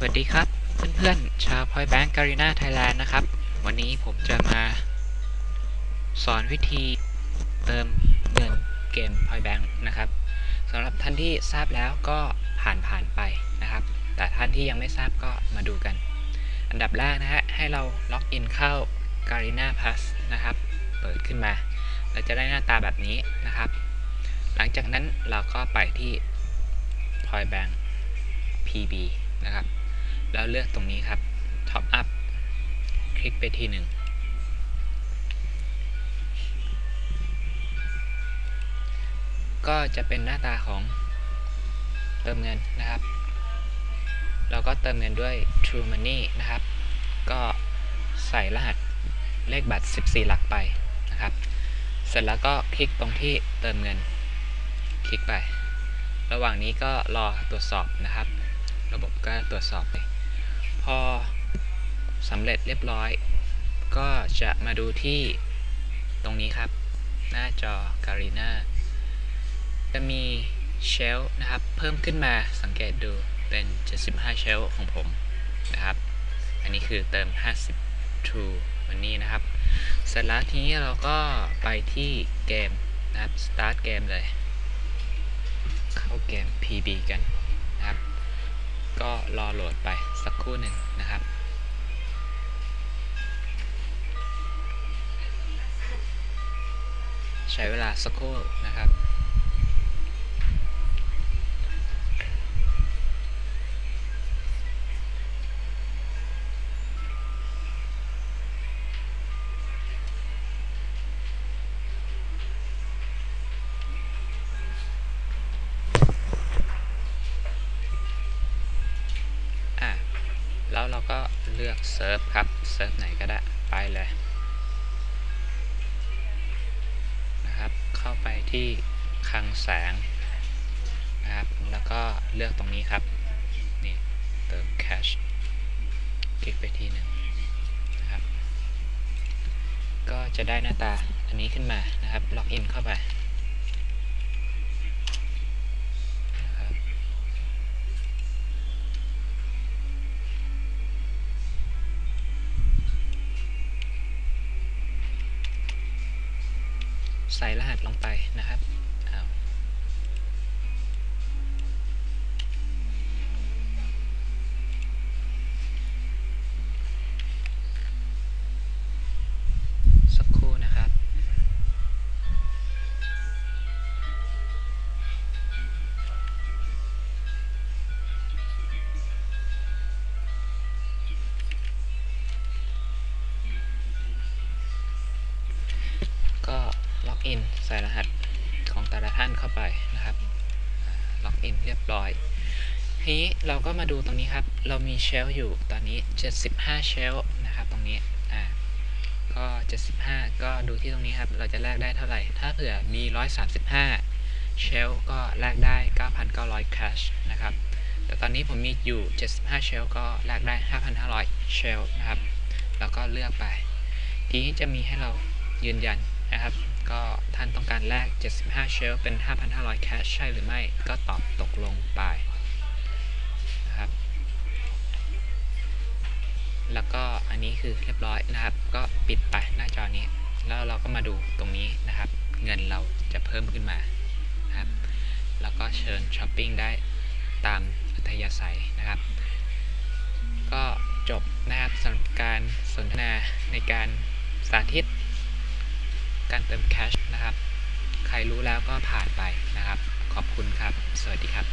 สวัสดีครับเพื่อนๆ ชาว Point Bank Garena Thailand นะครับ วันนี้ผมจะมาสอนวิธีเติมเงินเกม Point Bank นะครับสำหรับท่านที่ทราบแล้วก็ผ่านผ่านไปนะครับ แต่ท่านที่ยังไม่ทราบก็มาดูกัน อันดับแรกนะฮะ ให้เราล็อกอินเข้า Garena Plus นะครับ เปิดขึ้นมา เราจะได้หน้าตาแบบนี้นะครับ หลังจากนั้นเราก็ไปที่ Point Bank PB นะครับ แล้วเลือกตรงนี้ครับ Top Up คลิกไปที่หนึ่งก็จะเป็นหน้าตาของเติมเงินนะครับ เราก็เติมเงินด้วย True Money นะครับ ก็ใส่รหัสเลขบัตร 14 หลักไปนะครับ เสร็จแล้วก็คลิกตรงที่เติมเงิน คลิกไป ระหว่างนี้ก็รอตรวจสอบนะครับ ระบบก็ตรวจสอบไป อสำเร็จเรียบร้อย ก็จะมาดูที่ตรงนี้ครับ หน้าจอ Garena จะมีเชลนะครับ เพิ่มขึ้นมาสังเกตดูเป็น 75 เชลของผมนะครับ อันนี้คือเติม 50 True Money นะครับ เสร็จแล้วทีนี้เราก็ไปที่เกมนะครับ Start เกมเลย เข้าเกม PB กันนะครับ ก็รอโหลดไป สักครู่หนึ่งนะครับใช้เวลาสักครู่นะครับ เราก็เลือกเซิร์ฟครับเซิร์ฟไหนก็ได้ไปเลยนะครับเข้าไปที่คลังแสงนะครับแล้วก็เลือกตรงนี้ครับนี่เติม cash คลิกไปทีหนึ่งนะครับก็จะได้หน้าตาอันนี้ขึ้นมานะครับล็อกอินเข้าไป ใส่รหัสลงไปนะครับ กอินใส่รหัสของแต่ละท่านเข้าไปนะครับล็อกอินเรียบร้อย ทีนี้เราก็มาดูตรงนี้ครับ เรามีเชลอยู่ตอนนี้ 75 เชลนะครับตรงนี้อ่าก็ 75 ก็ดูที่ตรงนี้ครับ เราจะแลกได้เท่าไหร่ ถ้าเผื่อมี 135 เชลก็แลกได้ 9,900 cash นะครับ แต่ตอนนี้ผมมีอยู่ 75 เชลก็แลกได้ 5,500 เชลนะครับ แล้วก็เลือกไป ทีนี้จะมีให้เรายืนยัน นะครับ ก็ท่านต้องการแลก 75 เชลเป็น 5,500 แคชใช่หรือไม่ ก็ตอบตกลงไปนะครับ แล้วก็อันนี้คือเรียบร้อยนะครับ ก็ปิดไปหน้าจอนี้ แล้วเราก็มาดูตรงนี้นะครับ เงินเราจะเพิ่มขึ้นมานะครับ แล้วก็เชิญช้อปปิ้งได้ตามอัธยาศัยนะครับ ก็จบนะครับสำหรับการสนทนาในการสาธิต การเติมแคชนะครับ ใครรู้แล้วก็ผ่านไปนะครับ ขอบคุณครับ สวัสดีครับ